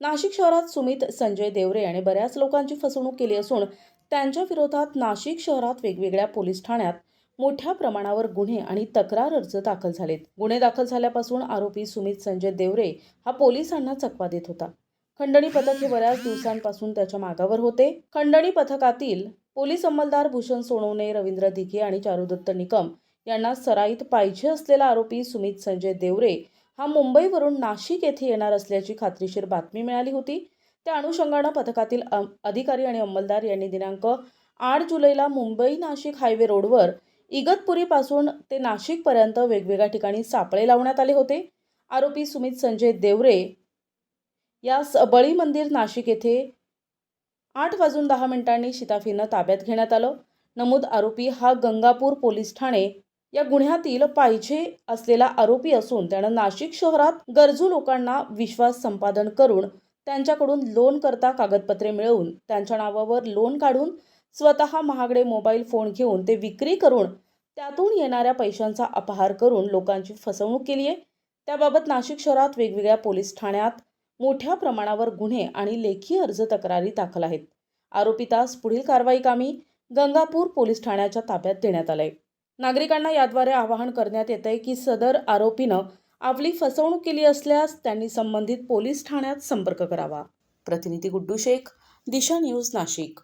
नाशिक शहरात सुमित संजय देवरे याने बऱ्याच लोकांची फसवणूक केली असून त्यांच्या विरोधात नाशिक शहरात वेगवेगळ्या पोलीस ठाण्यात मोठ्या प्रमाणावर गुन्हे आणि तक्रार अर्ज दाखल झालेत. गुन्हे दाखल झाल्यापासून आरोपी सुमित संजय देवरे हा पोलिसांना चकवा देत होता. खंडणी पथक हे बऱ्याच दिवसांपासून त्याच्या मागावर होते. खंडणी पथकातील पोलीस अंमलदार भूषण सोनवणे रवींद्र दिघे आणि चारुदत्त निकम यांना सराईत पाहिजे असलेला आरोपी सुमित संजय देवरे हा मुंबईवरून नाशिक येथे येणार असल्याची खात्रीशीर बातमी मिळाली होती. त्या अनुषंगानं पथकातील अधिकारी आणि अंमलदार यांनी दिनांक आठ जुलैला मुंबई नाशिक हायवे रोडवर इगतपुरीपासून ते नाशिकपर्यंत वेगवेगळ्या ठिकाणी सापळे लावण्यात आले होते. आरोपी सुमित संजय देवरे या बळी मंदिर नाशिक येथे आठ वाजून दहा मिनिटांनी शिताफीनं ताब्यात घेण्यात आलं. नमूद आरोपी हा गंगापूर पोलीस ठाणे या गुन्ह्यातील पाहिजे असलेला आरोपी असून त्यानं नाशिक शहरात गरजू लोकांना विश्वास संपादन करून त्यांच्याकडून लोन करता कागदपत्रे मिळवून त्यांच्या नावावर लोन काढून स्वतः महागडे मोबाईल फोन घेऊन ते विक्री करून त्यातून येणाऱ्या पैशांचा अपहार करून लोकांची फसवणूक केली आहे. त्याबाबत नाशिक शहरात वेगवेगळ्या पोलीस ठाण्यात मोठ्या प्रमाणावर गुन्हे आणि लेखी अर्ज तक्रारी दाखल आहेत. आरोपितास पुढील कारवाई कामी गंगापूर पोलीस ठाण्याच्या ताब्यात देण्यात आलंय. नागरिकांना याद्वारे आवाहन करण्यात येत आहे की सदर आरोपीनं आपली फसवणूक केली असल्यास त्यांनी संबंधित पोलीस ठाण्यात संपर्क करावा. प्रतिनिधी गुड्डू शेख दिशा न्यूज नाशिक.